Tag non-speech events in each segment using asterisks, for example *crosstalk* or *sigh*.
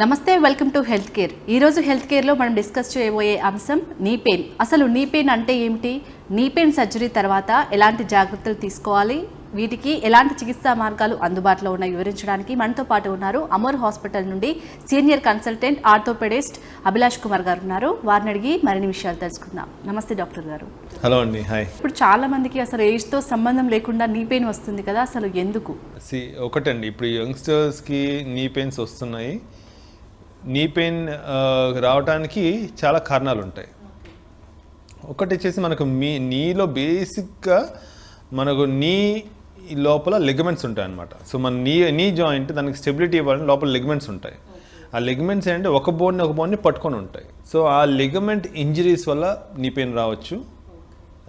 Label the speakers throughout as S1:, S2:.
S1: నమస్తే welcome to health care. ఈరోజు health కేర్లో మనం డిస్కస్ చేయబోయే అంశం నీ పెయిన్. అసలు నీ పెయిన్ అంటే ఏమిటి? నీ పెయిన్ సర్జరీ తర్వాత ఎలాంటి జాగ్రత్తలు తీసుకోవాలి? వీటికి ఎలాంటి చికిత్సా మార్గాలు అందుబాటులో ఉన్నాయి? వివరించడానికి మనతో పాటు ఉన్నారు అమోర్ హాస్పిటల్ నుండి senior consultant orthopaedist Abhilash Kumar గారు ఉన్నారు. వారిని అడిగి మరిన్ని విషయాలు తెలుసుకుందాం. నమస్తే డాక్టర్ గారు.
S2: హలో అండి హాయ్.
S1: ఇప్పుడు చాలా మందికి అసలు ఏజ్తో సంబంధం లేకుండా నీ పెయిన్ వస్తుంది కదా అసలు ఎందుకు?
S2: ఒకటండి ఇప్పుడు యంగ్స్టర్స్కి నీ పెయిన్స్ వస్తున్నాయి. నీ పెయిన్ రావడానికి చాలా కారణాలు ఉంటాయి. ఒకటి వచ్చేసి మనకు మీ నీలో బేసిక్గా మనకు నీ లోపల లెగమెంట్స్ ఉంటాయి అనమాట సో మన నీ నీ జాయింట్ దానికి స్టెబిలిటీ ఇవ్వాలని లోపల లెగమెంట్స్ ఉంటాయి. ఆ లెగమెంట్స్ ఏంటంటే ఒక బోన్ని ఒక బోన్ని పట్టుకొని ఉంటాయి. సో ఆ లెగమెంట్ ఇంజరీస్ వల్ల నీ పెయిన్ రావచ్చు.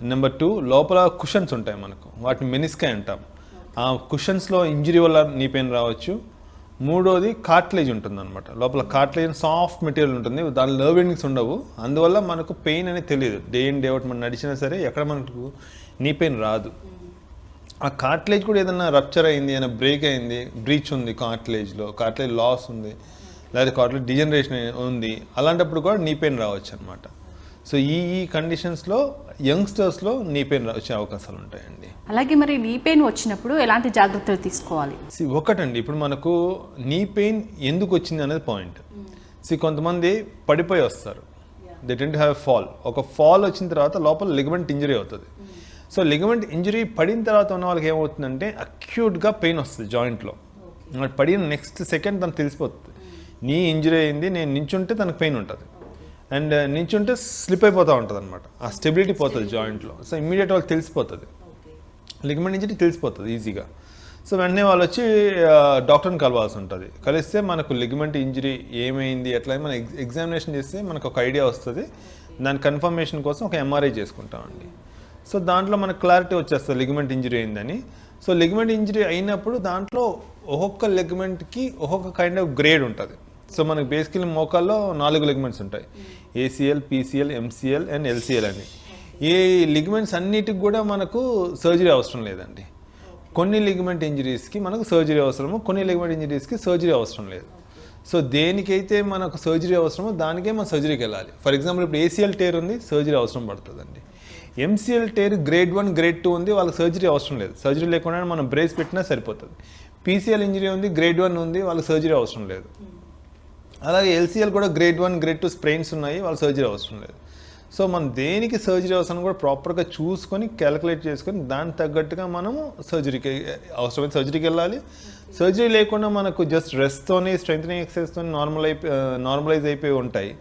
S2: నెంబర్ టూ లోపల కుషన్స్ ఉంటాయి మనకు. వాటిని మెనిస్కాయ్ అంటాం. ఆ కుషన్స్లో ఇంజరీ వల్ల నీ పెయిన్ రావచ్చు. మూడోది కార్ట్లేజ్ ఉంటుంది అనమాట లోపల కార్ట్లేజ్ సాఫ్ట్ మెటీరియల్ ఉంటుంది. దాని లర్వింగ్స్ ఉండవు. అందువల్ల మనకు పెయిన్ అనేది తెలియదు డే ఇన్ డే అవుట్ మనం నడిచినా సరే ఎక్కడ మనకు నీ పెయిన్ రాదు. ఆ కార్ట్లేజ్ కూడా ఏదైనా రప్చర్ అయింది ఏదైనా బ్రేక్ అయింది బ్రీచ్ ఉంది కార్ట్లేజ్లో కార్ట్లేజ్ లాస్ ఉంది లేదా కార్ట్లేజ్ డిజనరేషన్ ఉంది అలాంటప్పుడు కూడా నీ పెయిన్ రావచ్చు అనమాట సో ఈ ఈ కండిషన్స్లో యంగ్స్టర్స్లో నీ పెయిన్ వచ్చే అవకాశాలు ఉంటాయండి.
S1: అలాగే మరి నీ పెయిన్ వచ్చినప్పుడు ఎలాంటి జాగ్రత్తలు తీసుకోవాలి?
S2: సి ఒకటండి ఇప్పుడు మనకు నీ పెయిన్ ఎందుకు వచ్చింది అనేది పాయింట్ సి కొంతమంది పడిపోయి వస్తారు. దే డెంట్ హ్యావ్ ఫాల్ ఒక ఫాల్ వచ్చిన తర్వాత లోపల లిగమెంట్ ఇంజరీ అవుతుంది. సో లిగమెంట్ ఇంజరీ పడిన తర్వాత ఉన్న వాళ్ళకి ఏమవుతుందంటే అక్యూట్గా పెయిన్ వస్తుంది జాయింట్లో పడిన నెక్స్ట్ సెకండ్ తనకు తెలిసిపోతుంది. నీ ఇంజరీ అయింది నేను నించుంటే తనకు పెయిన్ ఉంటుంది. అండ్ నించుంటే స్లిప్ అయిపోతూ ఉంటుంది అనమాట ఆ స్టెబిలిటీ పోతుంది జాయింట్లో సో ఇమ్మీడియట్ వాళ్ళకి తెలిసిపోతుంది. లిగమెంట్ ఇంజరీ తెలిసిపోతుంది ఈజీగా సో వెంటనే వాళ్ళు వచ్చి డాక్టర్ని కలవాల్సి ఉంటుంది. కలిస్తే మనకు లిగమెంట్ ఇంజరీ ఏమైంది ఎట్లా మనం ఎగ్ ఎగ్జామినేషన్ చేస్తే మనకు ఒక ఐడియా వస్తుంది. దాని కన్ఫర్మేషన్ కోసం ఒక ఎంఆర్ఐ చేసుకుంటామండి. సో దాంట్లో మనకు క్లారిటీ వచ్చేస్తుంది లిగమెంట్ ఇంజరీ అయిందని. సో లిగమెంట్ ఇంజరీ అయినప్పుడు దాంట్లో ఒక్కొక్క లిగమెంట్కి ఒక్కొక్క కైండ్ ఆఫ్ గ్రేడ్ ఉంటుంది. సో మనకు బేసికలీ మోకాల్లో నాలుగు లిగమెంట్స్ ఉంటాయి. ACL PCL MCL and LCL అని. ఏ లిగ్మెంట్స్ అన్నిటికి కూడా మనకు సర్జరీ అవసరం లేదండి. కొన్ని లిగ్మెంట్ ఇంజరీస్కి మనకు సర్జరీ అవసరము కొన్ని లిగ్మెంట్ ఇంజరీస్కి సర్జరీ అవసరం లేదు. సో దేనికైతే మనకు సర్జరీ అవసరమో దానికే మనం సర్జరీకి వెళ్ళాలి. ఫర్ ఎగ్జాంపుల్ ఇప్పుడు ఏసీఎల్ టేర్ ఉంది సర్జరీ అవసరం పడుతుందండి. MCL tear grade one grade two ఉంది వాళ్ళకి సర్జరీ అవసరం లేదు. సర్జరీ లేకుండా మనం బ్రేస్ పెట్టినా సరిపోతుంది. పీసీఎల్ ఇంజరీ ఉంది గ్రేడ్ వన్ ఉంది వాళ్ళకి సర్జరీ అవసరం లేదు. అలాగే ఎల్సీఎల్ కూడా grade one grade two sprains ఉన్నాయి వాళ్ళ సర్జరీ అవసరం లేదు. సో మనం దేనికి సర్జరీ అవసరం కూడా ప్రాపర్గా చూసుకొని క్యాలిక్యులేట్ చేసుకొని దానికి తగ్గట్టుగా మనము సర్జరీకి అవసరమైన సర్జరీకి వెళ్ళాలి. సర్జరీ లేకుండా మనకు జస్ట్ రెస్ట్తోని స్ట్రెంగ్ ఎక్సర్సైజ్తో నార్మల్ అయిపోయి నార్మలైజ్ అయిపోయి ఉంటాయి.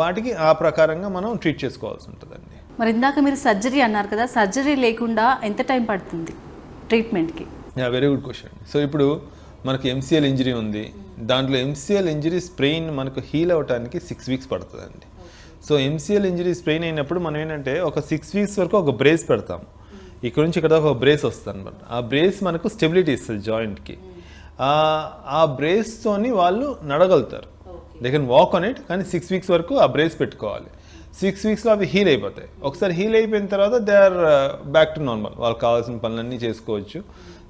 S2: వాటికి ఆ ప్రకారంగా మనం ట్రీట్ చేసుకోవాల్సి ఉంటుందండి.
S1: మరి ఇందాక మీరు సర్జరీ అన్నారు కదా సర్జరీ లేకుండా ఎంత టైం పడుతుంది ట్రీట్మెంట్కి
S2: yeah very good question so ఇప్పుడు మనకి ఎంసీఎల్ ఇంజరీ ఉంది. దాంట్లో ఎంసీఎల్ ఇంజరీ స్ప్రెయిన్ మనకు హీల్ అవ్వడానికి సిక్స్ వీక్స్ పడుతుందండి. సో ఎంసీఎల్ ఇంజరీ స్ప్రెయిన్ అయినప్పుడు మనం ఏంటంటే ఒక సిక్స్ వీక్స్ వరకు ఒక బ్రేస్ పెడతాం. ఇక్కడ నుంచి ఇక్కడ ఒక బ్రేస్ వస్తుంది అనమాట ఆ బ్రేస్ మనకు స్టెబిలిటీ ఇస్తుంది జాయింట్కి ఆ బ్రేస్తోని వాళ్ళు నడగలుగుతారు. They can walk on it కానీ సిక్స్ వీక్స్ వరకు ఆ బ్రేస్ పెట్టుకోవాలి. సిక్స్ వీక్స్లో అవి హీల్ అయిపోతాయి. ఒకసారి హీల్ అయిపోయిన తర్వాత they are back to normal వాళ్ళకి కావాల్సిన పనులన్నీ చేసుకోవచ్చు.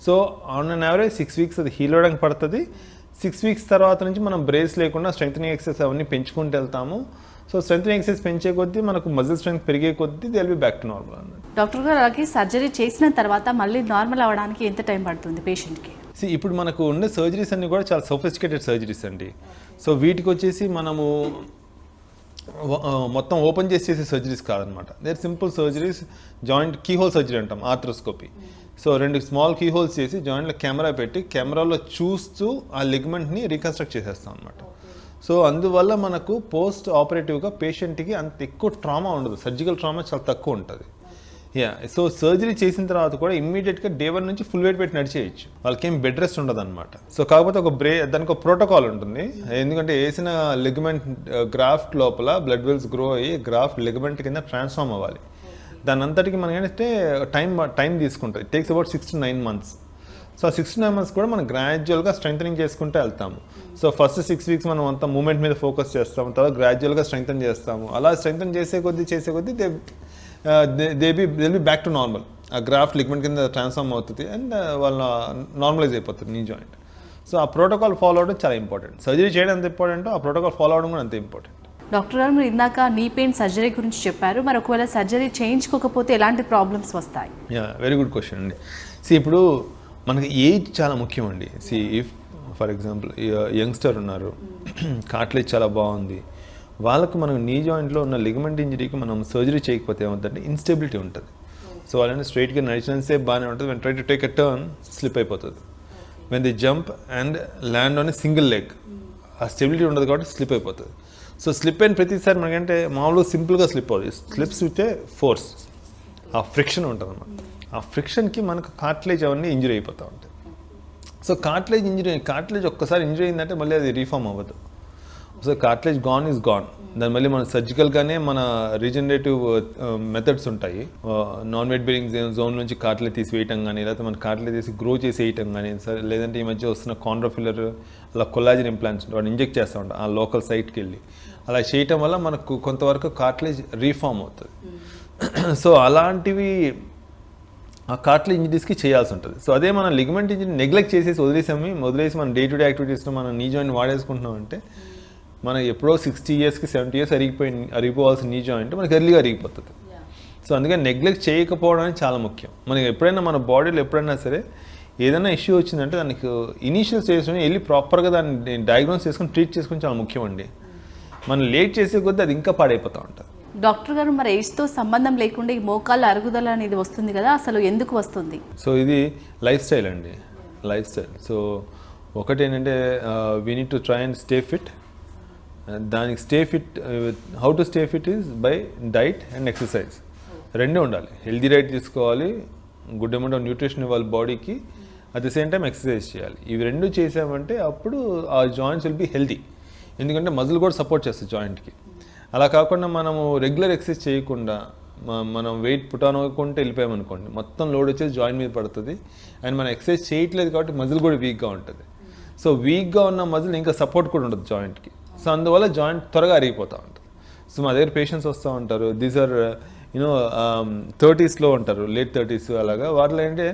S2: So on an average six weeks అది హీల్ అవ్వడానికి పడుతుంది. సిక్స్ వీక్స్ తర్వాత నుంచి మనం బ్రేస్ లేకుండా స్ట్రెంగ్ ఎక్సర్సైజ్ అవన్నీ పెంచుకుంటూ వెళ్తాము. సో స్ట్రెంగ్ ఎక్సర్సైజ్ పెంచే కొద్దీ మనకు మజిల్ స్ట్రెంగ్త్ పెరిగే కొద్దీ they be back to normal
S1: doctor గారు అలాగే సర్జరీ చేసిన తర్వాత మళ్ళీ నార్మల్ అవ్వడానికి ఎంత టైం పడుతుంది పేషెంట్కి
S2: See, ఇప్పుడు మనకు ఉండే సర్జరీస్ అన్ని కూడా చాలా సోఫిస్టికేటెడ్ సర్జరీస్ అండి. సో వీటికి వచ్చేసి మనము మొత్తం ఓపెన్ చేసి చేసే సర్జరీస్ కాదనమాట they're simple surgeries joint key hole surgery అంటాం ఆర్థ్రోస్కోపీ సో రెండు స్మాల్ కీ హోల్స్ చేసి జాయింట్లో కెమెరా పెట్టి కెమెరాలో చూస్తూ ఆ లిగ్మెంట్ని రీకన్స్ట్రక్ట్ చేసేస్తాం అనమాట సో అందువల్ల మనకు పోస్ట్ ఆపరేటివ్గా పేషెంట్కి అంత ఎక్కువ ట్రామా ఉండదు. సర్జికల్ ట్రామా చాలా తక్కువ ఉంటుంది. యా సో సర్జరీ చేసిన తర్వాత కూడా ఇమ్మీడియట్గా డే వన్ నుంచి ఫుల్ వెయిట్ పెట్టి నడిచేయచ్చు. వాళ్ళకి ఏం బెడ్ రెస్ట్ ఉండదు అనమాట సో కాకపోతే ఒక బ్రే దానికి ఒక ప్రోటోకాల్ ఉంటుంది. ఎందుకంటే వేసిన లిగమెంట్ uh, గ్రాఫ్ట్ లోపల బ్లడ్ వెల్స్ గ్రో అయ్యి గ్రాఫ్ట్ లిగమెంట్ కింద ట్రాన్స్ఫార్మ్ అవ్వాలి. దాని అంతటికి మనకి ఏంటంటే టైం టైం తీసుకుంటుంది it takes about six to nine months. So ఆ సిక్స్ నైన్ మంత్స్ కూడా మనం గ్రాడ్యువల్గా స్ట్రెంగ్ చేసుకుంటూ వెళ్తాము. సో ఫస్ట్ సిక్స్ వీక్స్ మనం అంతా మూమెంట్ మీద ఫోకస్ చేస్తాము తర్వాత గ్రాడ్యువల్గా స్ట్రెంగ్ చేస్తాము. అలా స్ట్రెంగ్ చేసే కొద్దీ చేసే కొద్దీ they they be they be back to normal ఆ గ్రాఫ్ లిగ్మెంట్ కింద ట్రాన్స్ఫార్మ్ అవుతుంది అండ్ వాళ్ళ నార్మలైజ్ అయిపోతుంది నీ జాయింట్ సో ఆ ప్రోటోకాల్ ఫాలో అవడం చాలా ఇంపార్టెంట్ సర్జరీ చేయడం ఎంత ఇంపార్టెంట్ ఆ ప్రోటోకాల్ ఫాలో అవడం కూడా అంతే ఇంపార్టెంట్
S1: డాక్టర్ గారు మీరు ఇందాక నీ పెయిన్ సర్జరీ గురించి చెప్పారు. మరి ఒకవేళ సర్జరీ చేయించుకోకపోతే ఎలాంటి ప్రాబ్లమ్స్ వస్తాయి?
S2: వెరీ గుడ్ క్వశ్చన్ అండి. సి ఇప్పుడు మనకి ఏజ్ చాలా ముఖ్యం అండి see if for example youngster ఉన్నారు కాట్లేజ్ చాలా బాగుంది. వాళ్ళకు మనం నీ జాయింట్లో ఉన్న లిగమెంట్ ఇంజరీకి మనం సర్జరీ చేయకపోతే ఏమవుతుందంటే ఇన్స్టెబిలిటీ ఉంటుంది. సో వాళ్ళని స్ట్రైట్గా నడిచినంతసేపు బాగానే ఉంటుంది. When try to take a turn slip అయిపోతుంది. When the jump and land on single leg ఆ స్టెబిలిటీ ఉండదు కాబట్టి స్లిప్ అయిపోతుంది. సో స్లిప్ అయిన ప్రతిసారి మనకంటే మామూలుగా సింపుల్గా స్లిప్ అవుతుంది స్లిప్స్ విత్ ఏ ఫోర్స్ ఆ ఫ్రిక్షన్ ఉంటుంది అన్నమాట ఆ ఫ్రిక్షన్కి మనకు కార్ట్లేజ్ అవన్నీ ఇంజరీ అయిపోతూ ఉంటాయి. సో కార్ట్లేజ్ ఇంజరీ కార్ట్లేజ్ ఒక్కసారి ఇంజరీ అయిందంటే మళ్ళీ అది రీఫార్మ్ అవ్వదు. So cartilage gone is gone దాని మళ్ళీ మన సర్జికల్గానే మన రీజనరేటివ్ మెథడ్స్ uh, ఉంటాయి. నాన్ వెట్ బెరింగ్ జోన్ నుంచి కార్ట్లే తీసి వేయటం కానీ లేకపోతే మన కార్ట్లే తీసి గ్రో చేసి వేయటం కానీ సరే లేదంటే ఈ మధ్య వస్తున్న కాండ్రోఫిల్లర్ అలా కొల్లాజిన్ ఇంప్లాంట్స్ వాడు ఇంజెక్ట్ చేస్తూ ఉంటాం ఆ లోకల్ సైట్కి వెళ్ళి. అలా చేయటం వల్ల మనకు కొంతవరకు కార్ట్లేజ్ రీఫార్మ్ అవుతుంది. *clears throat* సో అలాంటివి ఆ కార్ట్ల ఇంజరీస్కి చేయాల్సి ఉంటుంది. సో అదే మనం లిగమెంట్ ఇంజరీ నెగ్లెక్ట్ చేసేసి వదిలేసాము వదిలేసి మనం డే టు డే యాక్టివిటీస్లో మనం నీ జాయింట్ వాడేసుకుంటున్నాం అంటే మనం ఎప్పుడో సిక్స్టీ ఇయర్స్కి సెవెంటీ ఇయర్స్ అరిగిపోయి అరిగిపోవాల్సిన నీ జాయింట్ మనకి ఎర్లీగా అరిగిపోతుంది. సో అందుకని నెగ్లెక్ట్ చేయకపోవడం అనేది చాలా ముఖ్యం. మనకి ఎప్పుడైనా మన బాడీలో ఎప్పుడైనా సరే ఏదైనా ఇష్యూ వచ్చిందంటే దానికి ఇనీషియల్ స్టేజ్లోనే వెళ్ళి ప్రాపర్గా దాన్ని డయాగ్నోస్ చేసుకొని ట్రీట్ చేసుకొని చాలా ముఖ్యం అండి మనం లేట్ చేసే కొద్దీ అది ఇంకా పాడైపోతూ ఉంటుంది.
S1: డాక్టర్ గారు మరి ఏజ్తో సంబంధం లేకుండా ఈ మోకాళ్ళ అరుగుదల అనేది వస్తుంది కదా అసలు ఎందుకు వస్తుంది?
S2: సో ఇది లైఫ్ స్టైల్ అండి లైఫ్ స్టైల్. సో ఒకటి ఏంటంటే we need to try and stay fit దానికి stay fit how to stay fit is by diet and exercise రెండే ఉండాలి. హెల్దీ డైట్ తీసుకోవాలి గుడ్ అమౌంట్ ఆఫ్ న్యూట్రిషన్ ఇవ్వాలి బాడీకి at the same time exercise చేయాలి. ఇవి రెండు చేసామంటే అప్పుడు ఆ జాయింట్స్ విల్ బి హెల్దీ ఎందుకంటే మజిల్ కూడా సపోర్ట్ చేస్తుంది జాయింట్కి అలా కాకుండా మనము రెగ్యులర్ ఎక్సర్సైజ్ చేయకుండా మనం వెయిట్ పుట్ వెళ్ళిపోయామనుకోండి మొత్తం లోడ్ వచ్చేసి జాయింట్ మీద పడుతుంది. అండ్ మనం ఎక్సర్సైజ్ చేయట్లేదు కాబట్టి మజిల్ కూడా వీక్గా ఉంటుంది. సో వీక్గా ఉన్న మజిల్ ఇంకా సపోర్ట్ కూడా ఉండదు జాయింట్కి. సో అందువల్ల జాయింట్ త్వరగా అరిగిపోతూ ఉంటుంది. సో మా దగ్గర పేషెంట్స్ వస్తూ ఉంటారు. దీస్ ఆర్ యూనో థర్టీస్లో ఉంటారు లేట్ థర్టీస్ అలాగా. వాటిలో ఏంటంటే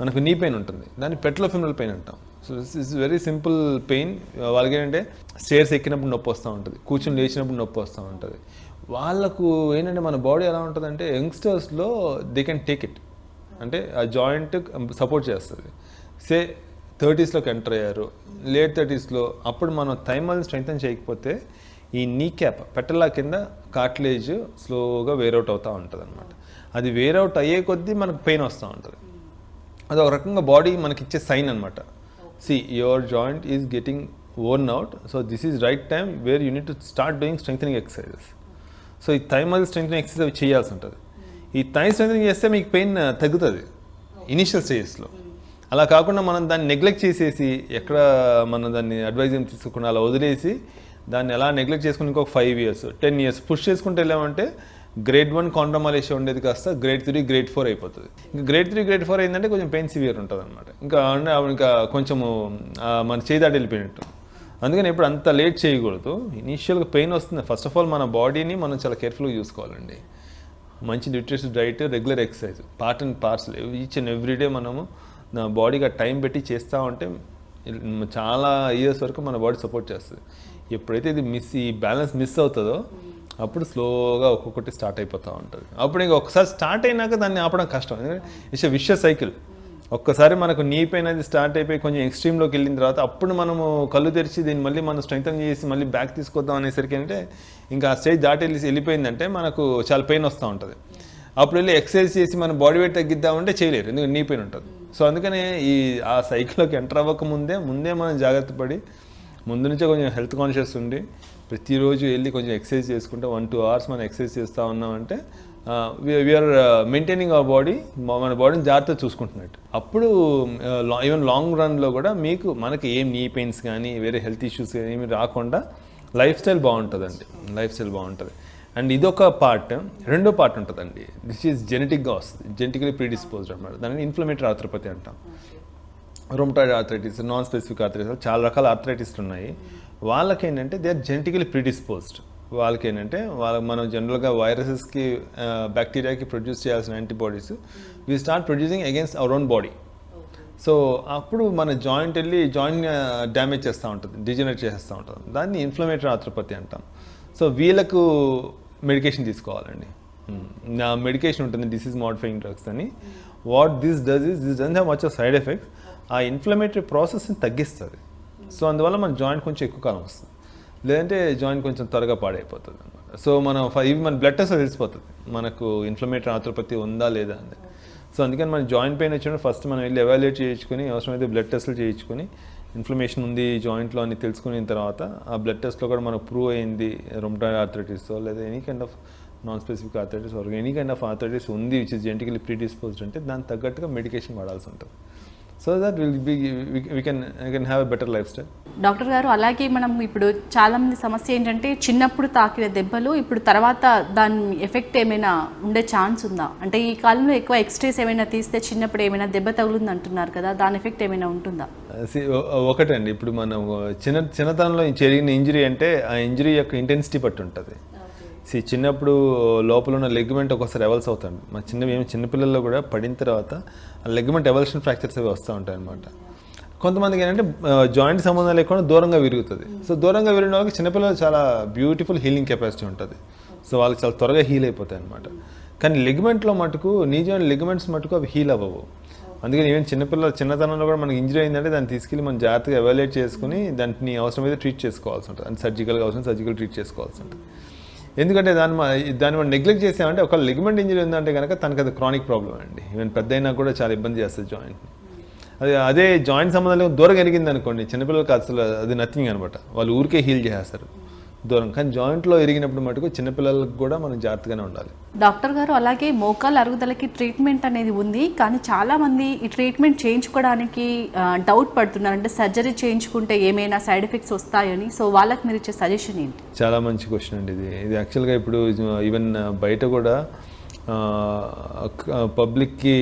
S2: మనకు నీ పెయిన్ ఉంటుంది. దాన్ని పెట్లోఫిమల్ పెయిన్ అంటాం. So this is very simple pain వాళ్ళకి ఏంటంటే స్టేర్స్ ఎక్కినప్పుడు నొప్పి వస్తూ ఉంటుంది. కూర్చొని లేచినప్పుడు నొప్పి వస్తూ ఉంటుంది. వాళ్ళకు ఏంటంటే మన బాడీ ఎలా ఉంటుందంటే యంగ్స్టర్స్లో దే కెన్ టేక్ ఇట్ అంటే ఆ జాయింట్ సపోర్ట్ చేస్తుంది. సే థర్టీస్లోకి ఎంటర్ అయ్యారు. లేట్ థర్టీస్లో అప్పుడు మనం థైమల్ని స్ట్రెంగ్తన్ చేయకపోతే ఈ నీ క్యాప్ పెట్టలా కింద కార్ట్లేజ్ స్లోగా వేరౌట్ అవుతూ ఉంటుంది అనమాట అది వేరౌట్ అయ్యే కొద్దీ మనకు పెయిన్ వస్తూ ఉంటుంది. అది ఒక రకంగా బాడీ మనకి ఇచ్చే సైన్ అనమాట see your joint is getting worn out so is is right time where you need to start doing strengthening exercises. So ఈ థై మజిల్ స్ట్రెంగ్ ఎక్సర్సైజ్ అవి చేయాల్సి ఉంటుంది. ఈ థై స్ట్రెంగ్ చేస్తే మీకు పెయిన్ తగ్గుతుంది ఇనిషియల్ స్టేజెస్లో అలా కాకుండా మనం దాన్ని నెగ్లెక్ట్ చేసేసి ఎక్కడ మనం దాన్ని అడ్వైజ్ ఏం తీసుకోకుండా అలా వదిలేసి దాన్ని ఎలా నెగ్లెక్ట్ చేసుకుని ఇంకొక five years ten years push చేసుకుంటే వెళ్ళామంటే గ్రేడ్ వన్ కాండ్రమాలేషియా ఉండేది కాస్త గ్రేడ్ త్రీ గ్రేడ్ ఫోర్ అయిపోతుంది. ఇంకా గ్రేడ్ త్రీ గ్రేడ్ ఫోర్ అయిందంటే కొంచెం పెయిన్ సివియర్ ఉంటుంది అనమాట ఇంకా అంటే ఇంకా కొంచెము మన చేయి దాటి వెళ్ళిపోయినట్టు. అందుకని ఎప్పుడు అంత లేట్ చేయకూడదు. ఇనీషియల్గా పెయిన్ వస్తుంది. ఫస్ట్ ఆఫ్ ఆల్ మన బాడీని మనం చాలా కేర్ఫుల్గా చూసుకోవాలండి. మంచి nutrition diet regular exercise part and parcel each and everyday మనము నా బాడీకి టైం పెట్టి చేస్తూ ఉంటే చాలా ఇయర్స్ వరకు మన బాడీ సపోర్ట్ చేస్తుంది. ఎప్పుడైతే ఇది మిస్ ఈ బ్యాలెన్స్ మిస్ అవుతుందో అప్పుడు స్లోగా ఒక్కొక్కటి స్టార్ట్ అయిపోతూ ఉంటుంది. అప్పుడు ఇంకా ఒకసారి స్టార్ట్ అయినాక దాన్ని ఆపడం కష్టం. ఇట్స్ విష సైకిల్ ఒక్కసారి మనకు నీ పెయిన్ అది స్టార్ట్ అయిపోయి కొంచెం ఎక్స్ట్రీమ్లోకి వెళ్ళిన తర్వాత అప్పుడు మనము కళ్ళు తెరిచి దీన్ని మళ్ళీ మనం స్ట్రెంగ్తన్ చేసి మళ్ళీ బ్యాక్ తీసుకొద్దాం అనేసరికి అంటే ఇంకా ఆ స్టేజ్ దాటి వెళ్ళి వెళ్ళిపోయిందంటే మనకు చాలా పెయిన్ వస్తూ ఉంటుంది. అప్పుడు వెళ్ళి ఎక్సర్సైజ్ చేసి మన బాడీ వెయిట్ తగ్గిద్దామంటే చేయలేరు. ఎందుకంటే నీ పెయిన్ ఉంటుంది. సో అందుకనే ఈ ఆ సైకిల్లోకి ఎంటర్ అవ్వక ముందే ముందే మనం జాగ్రత్త పడి ముందు నుంచే కొంచెం హెల్త్ కాన్షియస్ ఉండి ప్రతిరోజు వెళ్ళి కొంచెం ఎక్సర్సైజ్ చేసుకుంటే వన్ టూ అవర్స్ మనం ఎక్సర్సైజ్ చేస్తూ ఉన్నామంటే వీఆర్ మెయింటైనింగ్ అవర్ బాడీ మన బాడీని జాగ్రత్తగా చూసుకుంటున్నట్టు. అప్పుడు ఈవెన్ లాంగ్ రన్లో కూడా మీకు మనకి ఏం నీ పెయిన్స్ కానీ వేరే హెల్త్ ఇష్యూస్ ఏమి రాకుండా లైఫ్ స్టైల్ బాగుంటుందండి. లైఫ్ స్టైల్ బాగుంటుంది. అండ్ ఇదొక పార్ట్ రెండో పార్ట్ ఉంటుందండి. దిస్ ఈజ్ జెనెటిక్గా వస్తుంది. జెనెటికలీ ప్రీడిస్పోజ్డ్ అనమాట దాన్ని ఇన్ఫ్లమేటరీ ఆర్థ్రోపతి అంటాం. Rheumatoid arthritis non specific arthritis చాలా రకాల ఆర్థరైటిస్లు ఉన్నాయి. వాళ్ళకి ఏంటంటే దే ఆర్ జెనెటికలీ ప్రిడిస్పోజ్డ్ వాళ్ళకి ఏంటంటే వాళ్ళ మనం జనరల్గా వైరసెస్కి బ్యాక్టీరియాకి ప్రొడ్యూస్ చేయాల్సిన antibodies we start producing against our own body so అప్పుడు మన జాయింట్ వెళ్ళి జాయింట్ డ్యామేజ్ చేస్తూ ఉంటుంది డిజనరేట్ చేస్తూ ఉంటుంది. దాన్ని ఇన్ఫ్లమేటరీ ఆర్థ్రోపతి అంటాం. సో వీళ్ళకు మెడికేషన్ తీసుకోవాలండి. నా మెడికేషన్ ఉంటుంది డిసీజ్ మోడిఫైయింగ్ డ్రగ్స్ అని. What this does is this don't have much of side effects ఆ ఇన్ఫ్లమేటరీ ప్రాసెస్ని తగ్గిస్తుంది. సో అందువల్ల మన జాయింట్ కొంచెం ఎక్కువ కాలం వస్తుంది. లేదంటే జాయింట్ కొంచెం త్వరగా పాడైపోతుంది అనమాట సో మనం ఇవి మన బ్లడ్ టెస్ట్ తెలిసిపోతుంది. మనకు ఇన్ఫ్లమేటరీ ఆర్థ్రోపతి ఉందా లేదా అని. సో అందుకని మన జాయింట్ పెయిన్ వచ్చినప్పుడు ఫస్ట్ మనం వెళ్ళి ఎవాల్యుయేట్ చేయించుకొని అవసరమైతే బ్లడ్ టెస్ట్లు చేయించుకొని ఇన్ఫ్లమేషన్ ఉంది జాయింట్లో అని తెలుసుకున్న తర్వాత ఆ బ్లడ్ టెస్ట్లో కూడా మనకు ప్రూవ్ అయింది రొమటాయిడ్ ఆర్థరైటిస్ లేదా any kind of non specific arthritis any kind of arthritis ఉంది విచ్ ఇస్ జెంటికలీ ప్రీడిస్పోజ్డ్ అంటే దానికి తగ్గట్టుగా మెడికేషన్ వాడాల్సి ఉంటుంది. So that will be we can can have a better lifestyle
S1: doctor గారు అలాగే మనం ఇప్పుడు చాలా మంది సమస్య ఏంటంటే చిన్నప్పుడు తాకిన దెబ్బలు ఇప్పుడు తర్వాత దాని ఎఫెక్ట్ ఏమైనా ఉండే ఛాన్స్ ఉందా? అంటే ఈ కాలంలో ఎక్కువ ఎక్స్ట్రేస్ ఏమైనా తీస్తే చిన్నప్పుడు ఏమైనా దెబ్బ తగులుంది అంటున్నారు కదా దాని ఎఫెక్ట్ ఏమైనా ఉంటుందా?
S2: ఒ- ఒకటండి. ఇప్పుడు మనం చిన్న చిన్నతనంలో జరిగిన ఇంజరీ అంటే ఆ ఇంజరీ యొక్క ఇంటెన్సిటీ బట్టి ఉంటుంది. సి చిన్నప్పుడు లోపల ఉన్న లెగ్మెంట్ ఒకసారి ఎవల్స్ అవుతాడు. మా చిన్న ఏమి చిన్నపిల్లల్లో కూడా పడిన తర్వాత ఆ లెగ్మెంట్ ఎవల్షన్ ఫ్రాక్చర్స్ అవి వస్తూ ఉంటాయి అనమాట కొంతమందికి ఏంటంటే జాయింట్ సంబంధం లేకుండా దూరంగా విరుగుతుంది. సో దూరంగా విరిగిన వాళ్ళకి చిన్నపిల్లలు చాలా బ్యూటిఫుల్ హీలింగ్ కెపాసిటీ ఉంటుంది. సో వాళ్ళకి చాలా త్వరగా హీల్ అయిపోతాయి అనమాట కానీ లెగ్మెంట్లో మటుకు నీ జాయింట్ లెగ్మెంట్స్ మటుకు అవి హీల్ అవ్వవు. అందుకని ఈవెన్ చిన్నపిల్లల చిన్నతనంలో కూడా మనకి ఇంజరీ అయిందంటే దాన్ని తీసుకెళ్ళి మనం జాగ్రత్తగా ఎవాల్యుయేట్ చేసుకుని దాన్ని అయితే ట్రీట్ చేసుకోవాల్సి ఉంటుంది. అంటే సర్జికల్గా అవసరం సర్జికల్ ట్రీట్ చేసుకోవాల్సి ఉంటుంది. ఎందుకంటే దాని మ- దాన్ని మనం నెగ్లెక్ట్ చేసామంటే ఒక లిగమెంట్ ఇంజరీ ఉందంటే కనుక తనకు అది క్రానిక్ ప్రాబ్లం అండి. ఈవెన్ పెద్ద అయినా కూడా చాలా ఇబ్బంది చేస్తుంది జాయింట్ని అదే అదే జాయింట్ సంబంధం దూరం ఎరిగింది అనుకోండి చిన్నపిల్లలకి అసలు అది నథింగ్ అనమాట. వాళ్ళు ఊరికే హీల్ చేసేస్తారు. దూరం. కానీ జాయింట్లో ఎరిగినప్పుడు మటుకు చిన్నపిల్లలకు కూడా మనం జాగ్రత్తగానే ఉండాలి.
S1: డాక్టర్ గారు అలాగే మోకాలు అరుగుదలకి ట్రీట్మెంట్ అనేది ఉంది. కానీ చాలా మంది ఈ ట్రీట్మెంట్ చేయించుకోవడానికి డౌట్ పడుతున్నారు. అంటే సర్జరీ చేయించుకుంటే ఏమైనా సైడ్ ఎఫెక్ట్స్ వస్తాయని. సో వాళ్ళకి మీరు ఇచ్చే సజెషన్ ఏంటి?
S2: చాలా మంచి క్వశ్చన్ అండి ఇది. ఇది యాక్చువల్గా ఇప్పుడు ఈవెన్ బయట కూడా పబ్లిక్కి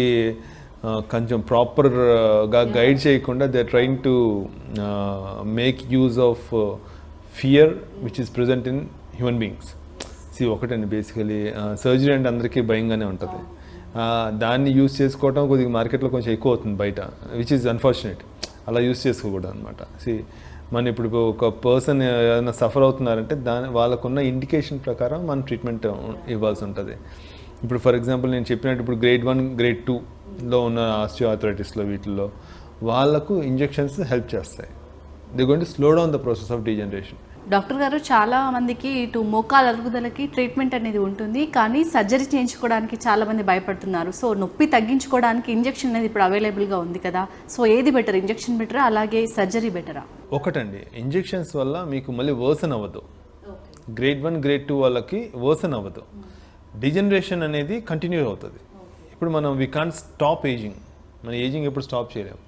S2: కొంచెం ప్రాపర్గా గైడ్ చేయకుండా they trying to make use of fear which is present in human beings see ఒకటండి బేసికలీ సర్జరీ అంటే అందరికీ భయంగానే ఉంటుంది. దాన్ని యూస్ చేసుకోవటం కొద్దిగా మార్కెట్లో కొంచెం ఎక్కువ అవుతుంది బయట విచ్ ఈజ్ అన్ఫార్చునేట్ అలా యూస్ చేసుకోకూడదు అనమాట సి మన ఇప్పుడు ఒక పర్సన్ ఏదైనా సఫర్ అవుతున్నారంటే దాని వాళ్ళకున్న ఇండికేషన్ ప్రకారం మనం ట్రీట్మెంట్ ఇవ్వాల్సి ఉంటుంది ఇప్పుడు ఫర్ ఎగ్జాంపుల్ నేను చెప్పినట్టు ఇప్పుడు గ్రేడ్ వన్ గ్రేడ్ టూలో ఉన్న ఆస్టియోఆథరైటిస్లో వీటిల్లో వాళ్ళకు ఇంజెక్షన్స్ హెల్ప్ చేస్తాయి. They going to slow down the process of degeneration
S1: doctor గారు చాలా మందికి ఇటు మోకాలు అరుగుదలకి ట్రీట్మెంట్ అనేది ఉంటుంది కానీ సర్జరీ చేయించుకోవడానికి చాలా మంది భయపడుతున్నారు. సో నొప్పి తగ్గించుకోవడానికి ఇంజెక్షన్ అనేది ఇప్పుడు అవైలబుల్గా ఉంది కదా. సో ఏది బెటర్ ఇంజెక్షన్ బెటరా అలాగే సర్జరీ బెటరా?
S2: ఒకటండి ఇంజెక్షన్స్ వల్ల మీకు మళ్ళీ వర్సన్ అవ్వదు. గ్రేడ్ వన్ గ్రేడ్ టూ వాళ్ళకి వర్సన్ అవ్వదు. డిజనరేషన్ అనేది కంటిన్యూ అవుతుంది. ఇప్పుడు మనం వి కాంట్ స్టాప్ ఏజింగ్ మన ఏజింగ్ ఎప్పుడు స్టాప్ చేయలేము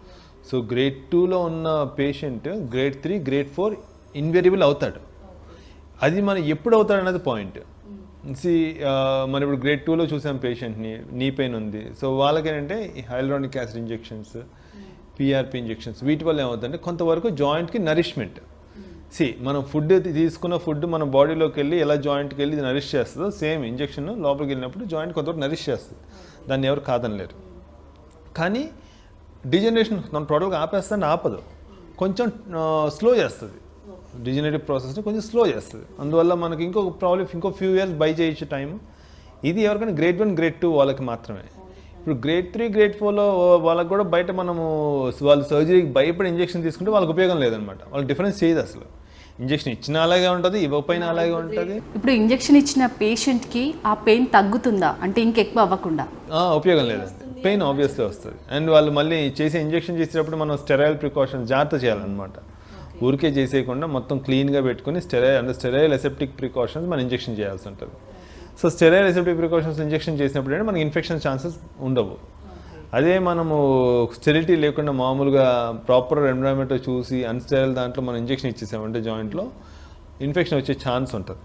S2: సో గ్రేడ్ టూలో ఉన్న patient grade three grade four invariable అవుతాడు. అది మనం ఎప్పుడు అవుతాడు అనేది పాయింట్ సి మనం ఇప్పుడు గ్రేడ్ టూలో చూసాం పేషెంట్ని నీ పెయిన్ ఉంది. సో వాళ్ళకేంటంటే hyaluronic acid injections PRP injections వీటి వల్ల ఏమవుతుందంటే కొంతవరకు జాయింట్కి నరిష్మెంట్ సి మనం ఫుడ్ తీసుకున్న ఫుడ్ మన బాడీలోకి వెళ్ళి ఎలా జాయింట్కి వెళ్ళి ఇది నరిష్ చేస్తుందో సేమ్ ఇంజెక్షన్ లోపలికి వెళ్ళినప్పుడు జాయింట్ కొంతవరకు నరిష్ చేస్తుంది. దాన్ని ఎవరు కాదనలేరు. కానీ డిజనరేషన్ మనం టోటల్గా ఆపేస్తాను ఆపదు. కొంచెం స్లో చేస్తుంది. డిజనరేటివ్ ప్రాసెస్ని కొంచెం స్లో చేస్తుంది. అందువల్ల మనకి ఇంకొక ప్రాబ్లం ఇంకో ఫ్యూ ఇయర్స్ బై చేయొచ్చు టైం ఇది ఎవరికైనా గ్రేడ్ వన్ గ్రేడ్ టూ వాళ్ళకి మాత్రమే. ఇప్పుడు గ్రేడ్ త్రీ గ్రేడ్ ఫోర్లో వాళ్ళకి కూడా బయట మనము వాళ్ళు సర్జరీకి భయపడి ఇంజెక్షన్ తీసుకుంటే వాళ్ళకి ఉపయోగం లేదనమాట వాళ్ళకి డిఫరెన్స్ చేయదు అసలు. ఇంజెక్షన్ ఇచ్చినా అలాగే ఉంటుంది ఇవ్వకపోయినా అలాగే ఉంటుంది.
S1: ఇప్పుడు ఇంజెక్షన్ ఇచ్చిన పేషెంట్కి ఆ పెయిన్ తగ్గుతుందా? అంటే ఇంకెక్కువ అవ్వకుండా?
S2: ఉపయోగం లేదండి. పెయిన్ ఆబ్వియస్లీ వస్తుంది. అండ్ వాళ్ళు మళ్ళీ చేసే ఇంజెక్షన్ చేసేటప్పుడు మనం స్టెరైల్ ప్రికాషన్స్ జాగ్రత్త చేయాలన్నమాట. ఊరికే చేసేయకుండా మొత్తం క్లీన్గా పెట్టుకొని స్టెరైల్ అంటే స్టెరైల్ ఎసెప్టిక్ ప్రికాషన్స్ మనం ఇంజెక్షన్ చేయాల్సి ఉంటుంది. So sterile aseptic precautions injection చేసినప్పుడు అంటే మనకి ఇన్ఫెక్షన్ ఛాన్సెస్ ఉండవు. అదే మనము స్టెరిటీ లేకుండా మామూలుగా ప్రాపర్ ఎన్విరాన్మెంట్ చూసి అన్స్టెరైల్ దాంట్లో మనం ఇంజెక్షన్ ఇచ్చేసామంటే జాయింట్లో ఇన్ఫెక్షన్ వచ్చే ఛాన్స్ ఉంటుంది.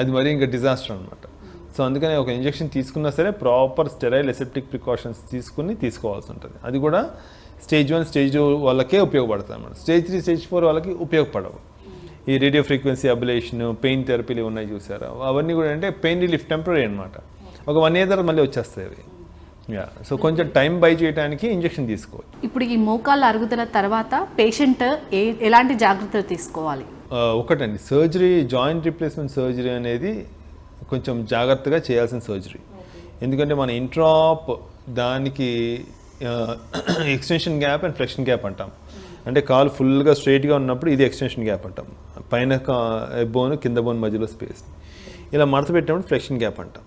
S2: అది మరీ ఇంకా డిజాస్టర్ అనమాట సో అందుకని ఒక ఇంజెక్షన్ తీసుకున్నా సరే ప్రాపర్ స్టెరైల్ ఎసెప్టిక్ ప్రికాషన్స్ తీసుకుని తీసుకోవాల్సి ఉంటుంది. అది కూడా స్టేజ్ వన్ స్టేజ్ టూ వాళ్ళకే ఉపయోగపడుతుంది అనమాట స్టేజ్ త్రీ స్టేజ్ ఫోర్ వాళ్ళకి ఉపయోగపడవు. ఈ రేడియో ఫ్రీక్వెన్సీ అబిలేషన్ పెయిన్ థెరపీలు ఉన్నాయి చూసారా? అవన్నీ కూడా అంటే పెయిన్ రిలీఫ్ టెంపరీ అనమాట ఒక వన్ ఇయర్ తర్వాత మళ్ళీ వచ్చేస్తాయి అవి. యా. సో కొంచెం టైం బై చేయడానికి ఇంజెక్షన్ తీసుకోవాలి
S1: ఇప్పుడు ఈ మోకాళ్ళ అరుగుదల తర్వాత పేషెంట్ ఏ ఎలాంటి జాగ్రత్తలు తీసుకోవాలి?
S2: ఒకటండి. సర్జరీ జాయింట్ రీప్లేస్మెంట్ సర్జరీ అనేది కొంచెం జాగ్రత్తగా చేయాల్సిన సర్జరీ ఎందుకంటే మన ఇంట్రాప్ దానికి extension gap and flexion gap అంటాం. అంటే కాలు ఫుల్గా స్ట్రైట్గా ఉన్నప్పుడు ఇది ఎక్స్టెన్షన్ గ్యాప్ అంటాం. పైన బోన్ కింద బోన్ మధ్యలో స్పేస్ ఇలా మడత పెట్టినప్పుడు ఫ్లెక్షన్ గ్యాప్ అంటాం.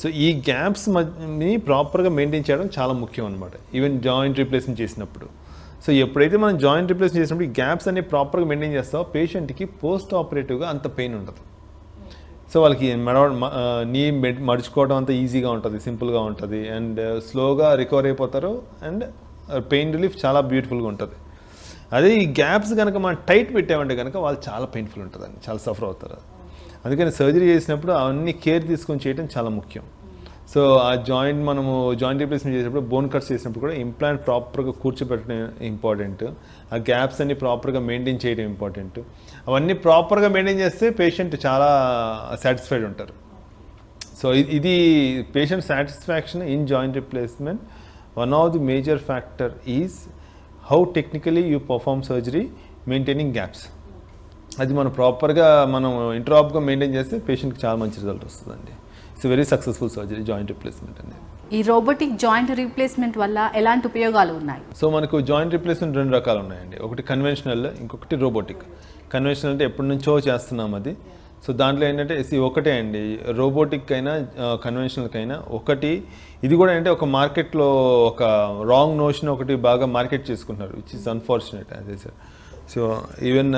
S2: సో ఈ గ్యాప్స్ని ప్రాపర్గా మెయింటైన్ చేయడం చాలా ముఖ్యం అనమాట ఈవెన్ జాయింట్ రీప్లేస్మెంట్ చేసినప్పుడు. సో ఎప్పుడైతే మనం జాయింట్ రీప్లేస్ చేసినప్పుడు ఈ గ్యాప్స్ అనేవి ప్రాపర్గా మెయింటైన్ చేస్తామో పేషెంట్కి పోస్ట్ ఆపరేటివ్గా అంత పెయిన్ ఉండదు. సో వాళ్ళకి మెడ మ- నీ మెడ్- మడుచుకోవడం అంత ఈజీగా ఉంటుంది సింపుల్గా ఉంటుంది. అండ్ స్లోగా uh, రికవర్ అయిపోతారు అండ్ పెయిన్ రిలీఫ్ చాలా బ్యూటిఫుల్గా ఉంటుంది. అదే ఈ గ్యాప్స్ కనుక మనం టైట్ పెట్టామంటే కనుక వాళ్ళు చాలా పెయిన్ఫుల్ ఉంటుందండి చాలా సఫర్ అవుతారు. అందుకని సర్జరీ చేసినప్పుడు అవన్నీ కేర్ తీసుకొని చేయడం చాలా ముఖ్యం. సో ఆ జాయింట్ మనము జాయింట్ రీప్లేస్మెంట్ చేసినప్పుడు బోన్ కట్స్ చేసినప్పుడు కూడా ఇంప్లాంట్ ప్రాపర్గా కూర్చోబెట్టడం ఇంపార్టెంట్ ఆ గ్యాప్స్ అన్ని ప్రాపర్గా మెయింటైన్ చేయడం ఇంపార్టెంట్ అవన్నీ ప్రాపర్గా మెయింటైన్ చేస్తే పేషెంట్ చాలా సాటిస్ఫైడ్ ఉంటారు. సో ఇది patient satisfaction in joint replacement one of the major factor is how technically you perform surgery maintaining gaps అది మనం ప్రాపర్గా మనం ఇంటరాప్గా మెయింటైన్ చేస్తే పేషెంట్కి చాలా మంచి రిజల్ట్ వస్తుందండి. It's very successful surgery joint replacement అనేది.
S1: ఈ రోబోటిక్ జాయింట్ రీప్లేస్మెంట్ వల్ల ఎలాంటి ఉపయోగాలు ఉన్నాయి?
S2: సో మనకు జాయింట్ రిప్లేస్మెంట్ రెండు రకాలు ఉన్నాయండి. ఒకటి కన్వెన్షనల్ ఇంకొకటి రోబోటిక్ కన్వెన్షనల్ అంటే ఎప్పటి నుంచో చేస్తున్నాం అది. సో దాంట్లో ఏంటంటే ఇది ఒకటే అండి. రోబోటిక్ అయినా కన్వెన్షనల్కి అయినా ఒకటి ఇది కూడా అంటే ఒక మార్కెట్లో ఒక రాంగ్ నోషన్ ఒకటి బాగా మార్కెట్ చేసుకుంటున్నారు విచ్ ఇస్ అన్ఫార్చునేట్ అదే sir so even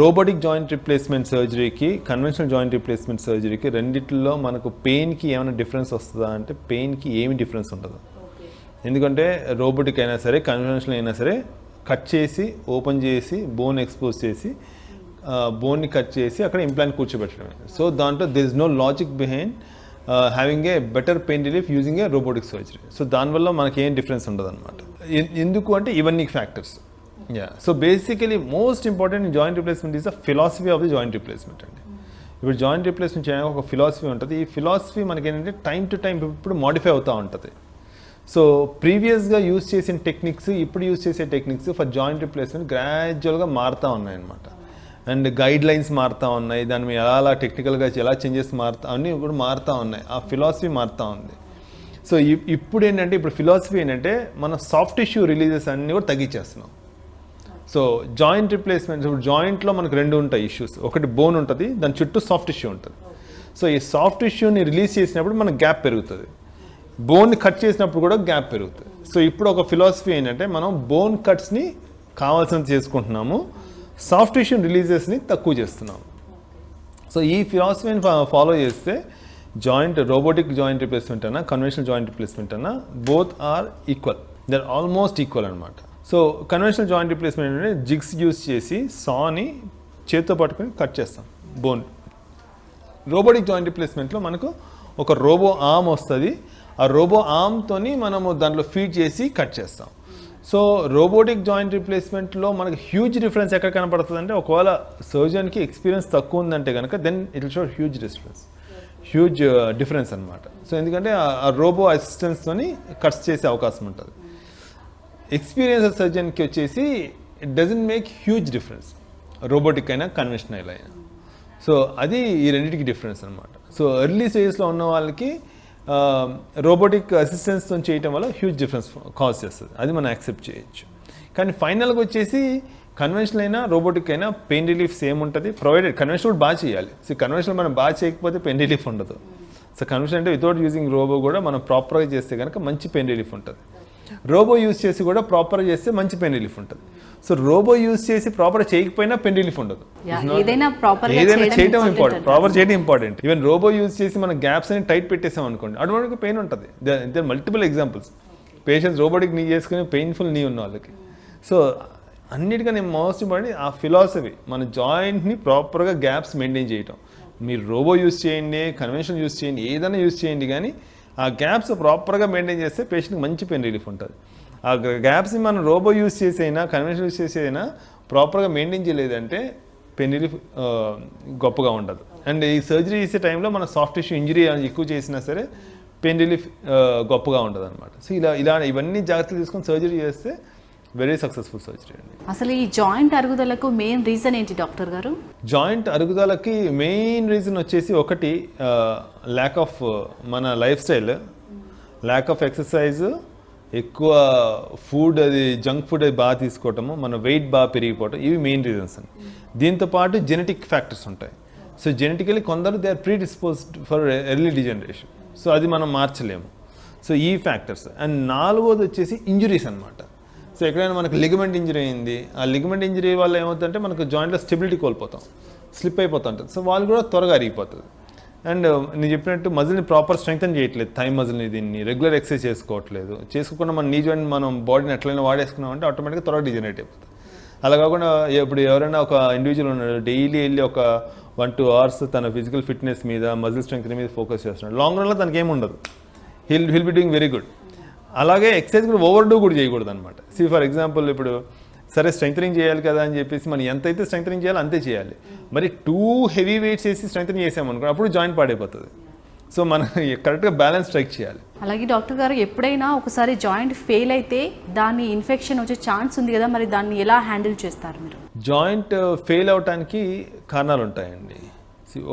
S2: robotic joint replacement సర్జరీకి కన్వెన్షనల్ జాయింట్ రిప్లేస్మెంట్ సర్జరీకి రెండిట్లో మనకు పెయిన్కి ఏమైనా డిఫరెన్స్ వస్తుందా అంటే పెయిన్కి ఏమి డిఫరెన్స్ ఉండదు. ఎందుకంటే రోబోటిక్ అయినా సరే కన్వెన్షనల్ అయినా సరే కట్ చేసి ఓపెన్ చేసి బోన్ ఎక్స్పోజ్ చేసి బోన్ని కట్ చేసి అక్కడ ఇంప్లాంట్ కూర్చోబెట్టడమే. సో దాంట్లో there is no logic behind having a better pain relief using a robotic surgery so దానివల్ల మనకి ఏం డిఫరెన్స్ ఉండదు అనమాట ఎందుకు అంటే ఇవన్నీ factors yeah so basically most important joint replacement is the philosophy of the joint replacement అండి. ఇప్పుడు జాయింట్ రిప్లేస్మెంట్ చేయడానికి ఒక ఫిలాసఫీ ఉంటుంది. ఈ ఫిలాసఫీ మనకి ఏంటంటే టైం టు టైం ఇప్పుడు మాడిఫై అవుతూ ఉంటుంది. సో ప్రీవియస్గా యూజ్ చేసిన టెక్నిక్స్ ఇప్పుడు యూజ్ చేసే టెక్నిక్స్ ఫర్ జాయింట్ రిప్లేస్మెంట్ గ్రాడ్యువల్గా మారుతూ ఉన్నాయి అనమాట అండ్ గైడ్ లైన్స్ మారుతూ ఉన్నాయి. దాని మీద ఎలా అలా టెక్నికల్గా ఎలా చేంజెస్ మారుతా అన్నీ కూడా మారుతూ ఉన్నాయి. ఆ ఫిలాసఫీ మారుతూ ఉంది. సో ఇప్- ఇప్పుడు ఏంటంటే ఇప్పుడు ఫిలాసఫీ ఏంటంటే మన సాఫ్ట్ టిష్యూ రిలీజెస్ అన్నీ కూడా తగ్గించేస్తున్నాం. సో జాయింట్ రిప్లేస్మెంట్ ఇప్పుడు జాయింట్లో మనకు రెండు ఉంటాయి ఇష్యూస్ ఒకటి బోన్ ఉంటుంది దాని చుట్టూ సాఫ్ట్ ఇష్యూ ఉంటుంది. సో ఈ సాఫ్ట్ ఇష్యూని రిలీజ్ చేసినప్పుడు మన గ్యాప్ పెరుగుతుంది. బోన్ కట్ చేసినప్పుడు కూడా గ్యాప్ పెరుగుతుంది. సో ఇప్పుడు ఒక ఫిలాసఫీ ఏంటంటే మనం బోన్ కట్స్ని కావాల్సినంత చేసుకుంటున్నాము సాఫ్ట్ టిష్యూ రిలీజెస్ని తక్కువ చేస్తున్నాము. సో ఈ ఫిలాసఫీని ఫాలో చేస్తే జాయింట్ రోబోటిక్ జాయింట్ రిప్లేస్మెంట్ అన్నా కన్వెన్షనల్ జాయింట్ రిప్లేస్మెంట్ అన్నా both are equal they are almost equal అనమాట సో కన్వెన్షనల్ జాయింట్ రిప్లేస్మెంట్ అంటే జిగ్స్ యూస్ చేసి సాని చేతితో పట్టుకొని కట్ చేస్తాం బోన్ రోబోటిక్ జాయింట్ రిప్లేస్మెంట్లో మనకు ఒక రోబో ఆర్మ్ వస్తుంది ఆ రోబో ఆమ్తోని మనము దాంట్లో ఫీడ్ చేసి కట్ చేస్తాం. సో రోబోటిక్ జాయింట్ రిప్లేస్మెంట్లో మనకి హ్యూజ్ డిఫరెన్స్ ఎక్కడ కనపడుతుంది అంటే ఒకవేళ సర్జన్కి ఎక్స్పీరియన్స్ తక్కువ ఉందంటే కనుక then it show huge difference huge difference అనమాట సో ఎందుకంటే ఆ- ఆ రోబో అసిస్టెన్స్తోని కట్స్ చేసే అవకాశం ఉంటుంది. ఎక్స్పీరియన్స్ సర్జన్కి వచ్చేసి it doesn't make huge difference robotic అయినా కన్వెన్షనల్ అయినా. సో అది ఈ రెండింటికి డిఫరెన్స్ అనమాట సో ఎర్లీ స్టేజెస్లో ఉన్న వాళ్ళకి రోబోటిక్ అసిస్టెన్స్తో చేయటం వల్ల హ్యూజ్ డిఫరెన్స్ కాజ్ చేస్తుంది. అది మనం యాక్సెప్ట్ చేయొచ్చు. కానీ ఫైనల్గా వచ్చేసి కన్వెన్షనల్ అయినా రోబోటిక్ అయినా పెయిన్ రిలీఫ్ సేమ్ ఉంటుంది. ప్రొవైడెడ్ కన్వెన్షనల్ కూడా బాగా చేయాలి. సో కన్వెన్షనల్ మనం బాగా చేయకపోతే పెయిన్ రిలీఫ్ ఉండదు. సో కన్వెన్షన్ అంటే వితౌట్ యూజింగ్ రోబో కూడా మనం ప్రాపర్గా చేస్తే కనుక మంచి పెయిన్ రిలీఫ్ ఉంటుంది. రోబో యూస్ చేసి కూడా ప్రాపర్గా చేస్తే మంచి పెయిన్ రిలీఫ్ ఉంటుంది. సో రోబో యూస్ చేసి ప్రాపర్ చేయకపోయినా పెయిన్ రిలీఫ్ ఉండదు.
S1: ఏదైనా
S2: చేయడం ఇంపార్టెంట్ ప్రాపర్ చేయడం ఇంపార్టెంట్ ఈవెన్ రోబో యూజ్ చేసి మనం గ్యాప్స్ అని టైట్ పెట్టేసాం అనుకోండి అటువంటి పెయిన్ ఉంటుంది. They multiple examples patients robotic knee చేసుకుని పెయిన్ఫుల్ నీ ఉన్న వాళ్ళకి. సో అన్నిటికన్నా మోస్ట్ ఇంపార్టెంట్ ఆ ఫిలాసఫీ మన జాయింట్ని ప్రాపర్గా గ్యాప్స్ మెయింటైన్ చేయటం. మీరు రోబో యూస్ చేయండి కన్వెన్షన్ యూస్ చేయండి ఏదైనా యూస్ చేయండి కానీ ఆ గ్యాప్స్ ప్రాపర్గా మెయింటైన్ చేస్తే పేషెంట్కి మంచి పెయిన్ రిలీఫ్ ఉంటుంది. ఆ గ్యాప్స్ని మనం రోబో యూస్ చేసైనా కన్వెన్షన్ యూస్ చేసైనా ప్రాపర్గా మెయింటైన్ చేయలేదంటే పెయిన్ రిలీఫ్ గొప్పగా ఉండదు. అండ్ ఈ సర్జరీ చేసే టైంలో మన సాఫ్ట్ టిష్యూ ఇంజరీ ఎక్కువ చేసినా సరే పెయిన్ రిలీఫ్ గొప్పగా ఉంటుంది అనమాట సో ఇలా ఇలా ఇవన్నీ జాగ్రత్తలు తీసుకొని సర్జరీ చేస్తే వెరీ సక్సెస్ఫుల్ సర్జరీ అండి.
S1: అసలు ఈ జాయింట్ అరుగుదలకు మెయిన్ రీజన్ ఏంటి డాక్టర్ గారు?
S2: జాయింట్ అరుగుదలకి మెయిన్ రీజన్ వచ్చేసి ఒకటి ల్యాక్ ఆఫ్ మన lifestyle lack of exercise ఎక్కువ ఫుడ్ అది జంక్ ఫుడ్ అది బాగా తీసుకోవటము మన వెయిట్ బాగా పెరిగిపోవటం ఇవి మెయిన్ రీజన్స్ అండి. దీంతో పాటు జెనెటిక్ ఫ్యాక్టర్స్ ఉంటాయి. సో జెనెటికలీ కొందరు they are predisposed for early degeneration so అది మనం మార్చలేము. సో ఈ ఫ్యాక్టర్స్ అండ్ నాలుగోది వచ్చేసి ఇంజురీస్ అన్నమాట. సో ఎక్కడైనా మనకు లిగమెంట్ ఇంజరీ అయింది ఆ లిగమెంట్ ఇంజరీ వల్ల ఏమవుతుందంటే మనకు జాయింట్లో స్టెబిలిటీ కోల్పోతాం. స్లిప్ అయిపోతుంటుంది. సో వాళ్ళు కూడా త్వరగా అరిగిపోతుంది అండ్ నేను చెప్పినట్టు మజిల్ని ప్రాపర్ స్ట్రెంగ్తన్ చేయట్లేదు థై మజిల్ని దీన్ని. రెగ్యులర్ ఎక్సర్సైజ్ చేసుకోవట్లేదు. చేసుకోకుండా మన నీ జాయింట్ మనం బాడీని ఎట్లయినా వాడేసుకున్నామంటే ఆటోమేటిక్గా త్వరగా డిజనరేట్ అయిపోతుంది. అలా కాకుండా ఇప్పుడు ఎవరైనా ఒక ఇండివిజువల్ ఉన్నాడు డైలీ వెళ్ళి ఒక వన్ టూ అవర్స్ తన ఫిజికల్ ఫిట్నెస్ మీద మజిల్ స్ట్రెంగ్త్ మీద ఫోకస్ చేస్తున్నాడు. లాంగ్ రన్లో తనకి ఏమి ఉండదు. He'll he'll be doing very good అలాగే ఎక్సర్సైజ్ కూడా ఓవర్ డూ కూడా చేయకూడదు అనమాట సి ఫర్ ఎగ్జాంపుల్ ఇప్పుడు సరే స్ట్రెంగ్ చేయాలి కదా అని చెప్పేసి మనం ఎంత అయితే స్ట్రెంగ్ చేయాలో అంతే చేయాలి. మరి టూ హెవీ వెయిట్స్ వేసి స్ట్రెంగ్ చేసామనుకో అప్పుడు జాయింట్ పాడైపోతుంది. సో మనం కరెక్ట్గా బ్యాలెన్స్ స్ట్రైక్ చేయాలి.
S1: అలాగే డాక్టర్ గారు ఎప్పుడైనా ఒకసారి జాయింట్ ఫెయిల్ అయితే దాని ఇన్ఫెక్షన్ వచ్చే ఛాన్స్ ఉంది కదా మరి దాన్ని ఎలా హ్యాండిల్ చేస్తారు మీరు?
S2: జాయింట్ ఫెయిల్ అవడానికి కారణాలు ఉంటాయండి.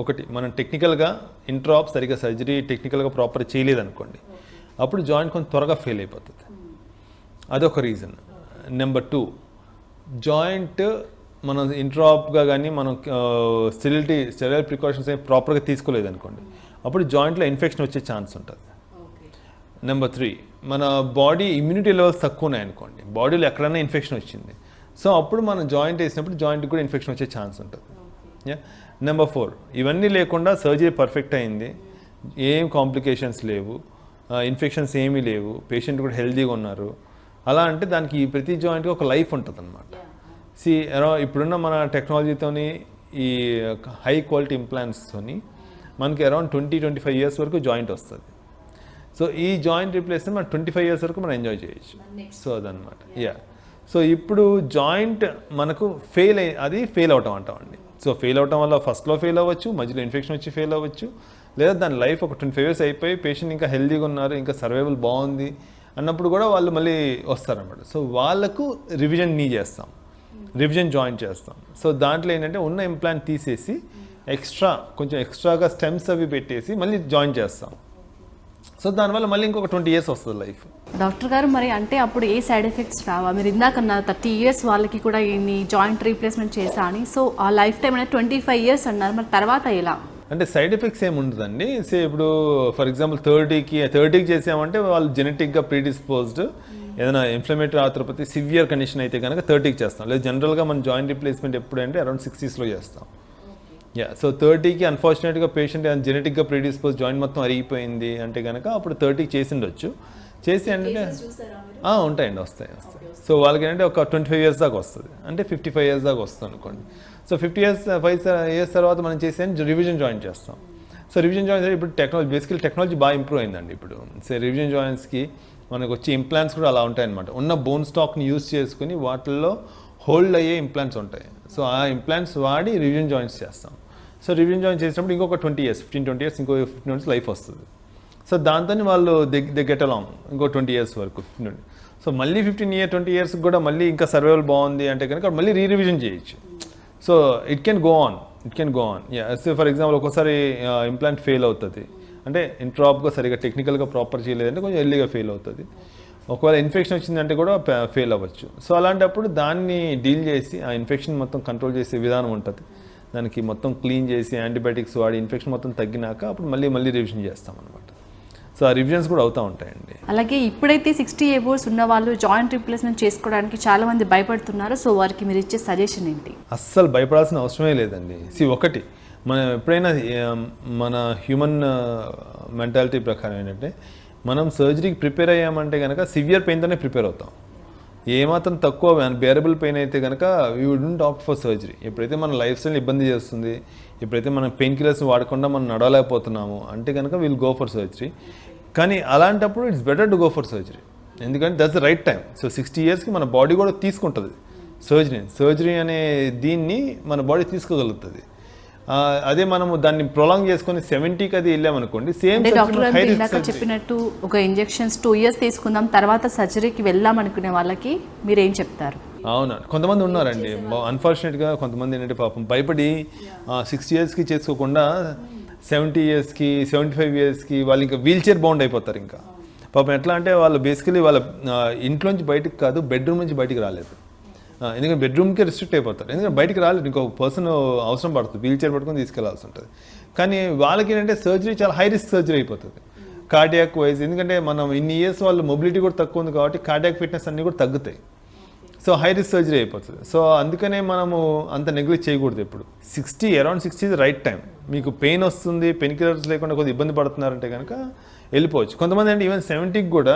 S2: ఒకటి మనం టెక్నికల్గా ఇంట్రాప్ సరిగ్గా సర్జరీ టెక్నికల్గా ప్రాపర్ చేయలేదనుకోండి అప్పుడు జాయింట్ కొంచెం త్వరగా ఫెయిల్ అయిపోతుంది. అదొక రీజన్ నెంబర్ టూ జాయింట్ మనం ఇంట్రాప్గా కానీ మనం స్టెరిలిటీ స్టెరైల్ ప్రికాషన్స్ ఏమి ప్రాపర్గా తీసుకోలేదనుకోండి. అప్పుడు జాయింట్లో ఇన్ఫెక్షన్ వచ్చే ఛాన్స్ ఉంటుంది. నెంబర్ త్రీ మన బాడీ ఇమ్యూనిటీ లెవెల్స్ తక్కువ ఉన్నాయి అనుకోండి బాడీలో ఎక్కడైనా ఇన్ఫెక్షన్ వచ్చింది. సో అప్పుడు మనం జాయింట్ వేసినప్పుడు జాయింట్కి కూడా ఇన్ఫెక్షన్ వచ్చే ఛాన్స్ ఉంటుంది. నెంబర్ ఫోర్ ఇవన్నీ లేకుండా సర్జరీ పర్ఫెక్ట్ అయింది. ఏం కాంప్లికేషన్స్ లేవు. ఇన్ఫెక్షన్స్ ఏమీ లేవు. పేషెంట్ కూడా హెల్తీగా ఉన్నారు. అలా అంటే దానికి ఈ ప్రతి జాయింట్కి ఒక లైఫ్ ఉంటుంది అనమాట సి ఇప్పుడున్న మన టెక్నాలజీతోని ఈ హై క్వాలిటీ ఇంప్లాంట్స్తోని మనకి around twenty twenty five years వరకు జాయింట్ వస్తుంది. సో ఈ జాయింట్ రీప్లేస్మెంట్ మనం ట్వంటీ ఫైవ్ ఇయర్స్ వరకు మనం ఎంజాయ్ చేయొచ్చు. సో అదనమాట యా సో ఇప్పుడు జాయింట్ మనకు ఫెయిల్ అయ్యి అది ఫెయిల్ అవటం అంటామండి సో ఫెయిల్ అవటం వల్ల ఫస్ట్లో ఫెయిల్ అవ్వచ్చు మధ్యలో ఇన్ఫెక్షన్ వచ్చి ఫెయిల్ అవ్వచ్చు లేదా దాని లైఫ్ ఒక ట్వంటీ ఫైవ్ ఇయర్స్ అయిపోయి పేషెంట్ ఇంకా హెల్తీగా ఉన్నారు ఇంకా సర్వైవల్ బాగుంది అన్నప్పుడు కూడా వాళ్ళు మళ్ళీ వస్తారన్నమాట. సో వాళ్ళకు రివిజన్ నీ చేస్తాం. రివిజన్ జాయిన్ చేస్తాం. సో దాంట్లో ఏంటంటే ఉన్న ఇంప్లాంట్ తీసేసి ఎక్స్ట్రా కొంచెం ఎక్స్ట్రాగా స్టెమ్స్ అవి పెట్టేసి మళ్ళీ జాయిన్ చేస్తాం. సో దానివల్ల మళ్ళీ ఇంకొక ట్వంటీ ఇయర్స్ వస్తుంది లైఫ్
S1: డాక్టర్ గారు మరి అంటే అప్పుడు ఏ సైడ్ ఎఫెక్ట్స్ రావా? మీరు ఇందాక అన్నారు థర్టీ ఇయర్స్ వాళ్ళకి కూడా ఈ జాయింట్ రీప్లేస్మెంట్ చేసా అని సో ఆ లైఫ్ టైం అనేది ట్వంటీ ఫైవ్ ఇయర్స్ అన్నారు. మరి తర్వాత ఎలా?
S2: అంటే సైడ్ ఎఫెక్ట్స్ ఏమి ఉండదండి. సే ఇప్పుడు ఫర్ ఎగ్జాంపుల్ థర్టీకి థర్టీకి చేసామంటే వాళ్ళు జెనెటిక్గా ప్రీడిస్పోజ్డ్. ఏదైనా ఇన్ఫ్లమేటరీ ఆర్థ్రోపతి సివియర్ కండిషన్ అయితే కనుక థర్టీకి చేస్తాం. లేదా జనరల్గా మనం జాయింట్ రీప్లేస్మెంట్ ఎప్పుడు అంటే అరౌండ్ సిక్స్టీస్లో చేస్తాం. యా సో థర్టీకి అన్ఫార్చునేట్గా పేషెంట్ జెనెటిక్గా ప్రీడిస్పోజ్ జాయింట్ మొత్తం అరిగిపోయింది అంటే కనుక అప్పుడు థర్టీకి చేసిండొచ్చు చేసి అంటే ఉంటాయండి వస్తాయి వస్తాయి. సో వాళ్ళకి ఏంటంటే ఒక ట్వంటీ ఫైవ్ ఇయర్స్ దాకా వస్తుంది. అంటే ఫిఫ్టీ ఫైవ్ ఇయర్స్ దాకా వస్తుంది అనుకోండి. So fifty years five years తర్వాత మనం చేసే రివిజన్ జాయిన్ చేస్తాం. సో రివిజన్ జాయిన్స్ ఇప్పుడు టెక్నాలజీ బేసికల్ టెక్నాలజీ బాగా ఇంప్రూవ్ అయిందండి ఇప్పుడు. సో రివిజన్ జాయిన్స్కి మనకు వచ్చే ఇంప్లాంట్స్ కూడా అలా ఉంటాయన్నమాట. ఉన్న బోన్ స్టాక్ని యూస్ చేసుకుని వాటిల్లో హోల్డ్ అయ్యే ఇంప్లాంట్స్ ఉంటాయి. సో ఆ ఇంప్లాంట్స్ వాడి రివిజన్ జాయింట్స్ చేస్తాం. సో రివిజన్ జాయిన్ చేసినప్పుడు ఇంకొక twenty years fifteen twenty years ఇంకో ఫిఫ్టీన్ ఇయర్స్ లైఫ్ వస్తుంది. సో దాంతో వాళ్ళు ది గెట్ అలాంగ్ ఇంకో ట్వంటీ ఇయర్స్ వరకు ఫిఫ్టీన్ సో మళ్ళీ ఫిఫ్టీన్ ఇయర్ ట్వంటీ ఇయర్స్ కూడా మళ్ళీ ఇంకా సర్వైవల్ బాగుంది అంటే కనుక మళ్ళీ రీ రివిజన్ చేయొచ్చు. So it can go on it can go on so for example ఒక్కోసారి ఇంప్లాంట్ ఫెయిల్ అవుతుంది. అంటే ఇంట్రాప్గా సరిగా టెక్నికల్గా ప్రాపర్ చేయలేదంటే కొంచెం ఎర్లీగా ఫెయిల్ అవుతుంది. ఒకవేళ ఇన్ఫెక్షన్ వచ్చిందంటే కూడా ఫెయిల్ అవ్వచ్చు. సో అలాంటప్పుడు దాన్ని డీల్ చేసి ఆ ఇన్ఫెక్షన్ మొత్తం కంట్రోల్ చేసే విధానం ఉంటుంది. దానికి మొత్తం క్లీన్ చేసి యాంటీబయాటిక్స్ వాడి ఇన్ఫెక్షన్ మొత్తం తగ్గినాక అప్పుడు మళ్ళీ మళ్ళీ రివిజన్ చేస్తాం అనమాట సో ఆ రివిజన్స్ కూడా అవుతూ ఉంటాయండి.
S1: అలాగే ఇప్పుడైతే సిక్స్టీ ఏబోర్స్ ఉన్న వాళ్ళు జాయింట్ రీప్లేస్మెంట్ చేసుకోవడానికి చాలా మంది భయపడుతున్నారు. సో వారికి మీరు ఇచ్చే సజెషన్ ఏంటి?
S2: అస్సలు భయపడాల్సిన అవసరమే లేదండి. సి ఒకటి మనం ఎప్పుడైనా మన హ్యూమన్ మెంటాలిటీ ప్రకారం ఏంటంటే మనం సర్జరీకి ప్రిపేర్ అయ్యామంటే కనుక సివియర్ పెయిన్తోనే ప్రిపేర్ అవుతాం. ఏమాత్రం తక్కువ బేరబుల్ పెయిన్ అయితే కనుక we wouldn't opt for surgery ఎప్పుడైతే మన లైఫ్ స్టైల్ ఇబ్బంది చేస్తుంది ఎప్పుడైతే మనం పెయిన్ కిల్లర్స్ వాడకుండా మనం నడవలేకపోతున్నాము అంటే కనుక వీల్ గో ఫర్ సర్జరీ కానీ అలాంటప్పుడు it's better to go for surgery ఎందుకంటే that's the right time so sixty ఇయర్స్కి మన బాడీ కూడా తీసుకుంటుంది. సర్జరీ సర్జరీ అనే దీన్ని మన బాడీ తీసుకోగలుగుతుంది. అదే మనము దాన్ని ప్రొలాంగ్ చేసుకొని సెవెంటీకి అది వెళ్ళామనుకోండి సేమ్
S1: డాక్టర్ చెప్పినట్టు ఒక ఇంజెక్షన్స్ టూ ఇయర్స్ తీసుకుందాం తర్వాత సర్జరీకి వెళ్దాం అనుకునే వాళ్ళకి మీరు ఏం చెప్తారు?
S2: అవును? కొంతమంది ఉన్నారండి. అన్ఫార్చునేట్గా కొంతమంది ఏంటంటే పాపం భయపడి సిక్స్టీ ఇయర్స్కి చేసుకోకుండా సెవెంటీ ఇయర్స్కి సెవెంటీ ఫైవ్ ఇయర్స్కి వాళ్ళు ఇంకా వీల్ చైర్ బౌండ్ అయిపోతారు ఇంకా. పాపం ఎట్లా అంటే వాళ్ళు బేసికలీ వాళ్ళ ఇంట్లోంచి బయటకు కాదు బెడ్రూమ్ నుంచి బయటికి రాలేదు. ఎందుకంటే బెడ్రూమ్కే రెస్ట్రిక్ట్ అయిపోతారు. ఎందుకంటే బయటికి రాలేదు ఇంకొక పర్సన్ అవసరం పడుతుంది వీల్ చైర్ పట్టుకొని తీసుకెళ్ళాల్సి ఉంటుంది. కానీ వాళ్ళకి ఏంటంటే సర్జరీ చాలా హై రిస్క్ సర్జరీ అయిపోతుంది. కార్డియాక్ వైజ్ ఎందుకంటే మనం ఇన్ని ఇయర్స్ వాళ్ళు మొబిలిటీ కూడా తక్కువ ఉంది కాబట్టి కార్డియాక్ ఫిట్నెస్ అన్నీ కూడా తగ్గుతాయి. సో హై రిస్క్ సర్జరీ అయిపోతుంది. సో అందుకనే మనము అంత నెగ్లెక్ట్ చేయకూడదు ఎప్పుడు. Sixty around sixty is right time మీకు పెయిన్ వస్తుంది పెయిన్ కిల్లర్స్ లేకుండా కొద్దిగా ఇబ్బంది పడుతున్నారంటే కనుక వెళ్ళిపోవచ్చు. కొంతమంది అంటే ఈవెన్ సెవెంటీకి కూడా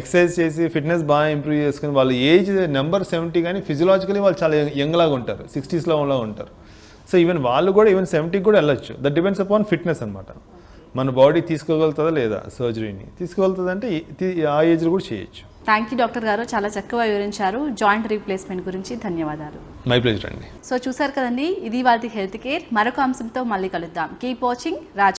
S2: ఎక్సర్సైజ్ చేసి ఫిట్నెస్ బాగా ఇంప్రూవ్ చేసుకుని వాళ్ళ ఏజ్ నెంబర్ సెవెంటీ కానీ ఫిజియలాజికలీ వాళ్ళు చాలా యంగ్ లాగా ఉంటారు. సిక్స్టీస్లో లాగా ఉంటారు. సో ఈవెన్ వాళ్ళు కూడా ఈవెన్ సెవెంటీకి కూడా వెళ్ళొచ్చు. దట్ డిపెండ్స్ అపాన్ ఫిట్నెస్ అనమాట మన బాడీ తీసుకోగలుగుతుందా లేదా సర్జరీని తీసుకోగలుగుతుందంటే ఆ ఏజ్లో కూడా చేయొచ్చు.
S1: థ్యాంక్ యూ డాక్టర్ గారు. చాలా చక్కగా వివరించారు. జాయింట్ రీప్లేస్మెంట్ గురించి ధన్యవాదాలు.
S2: మై ప్లేజర్ అండి.
S1: సో చూసారు కదండి ఇది వాళ్ళ హెల్త్ కేర్. మరొక అంశంతో మళ్ళీ కలుద్దాం. Keep watching. రాజ్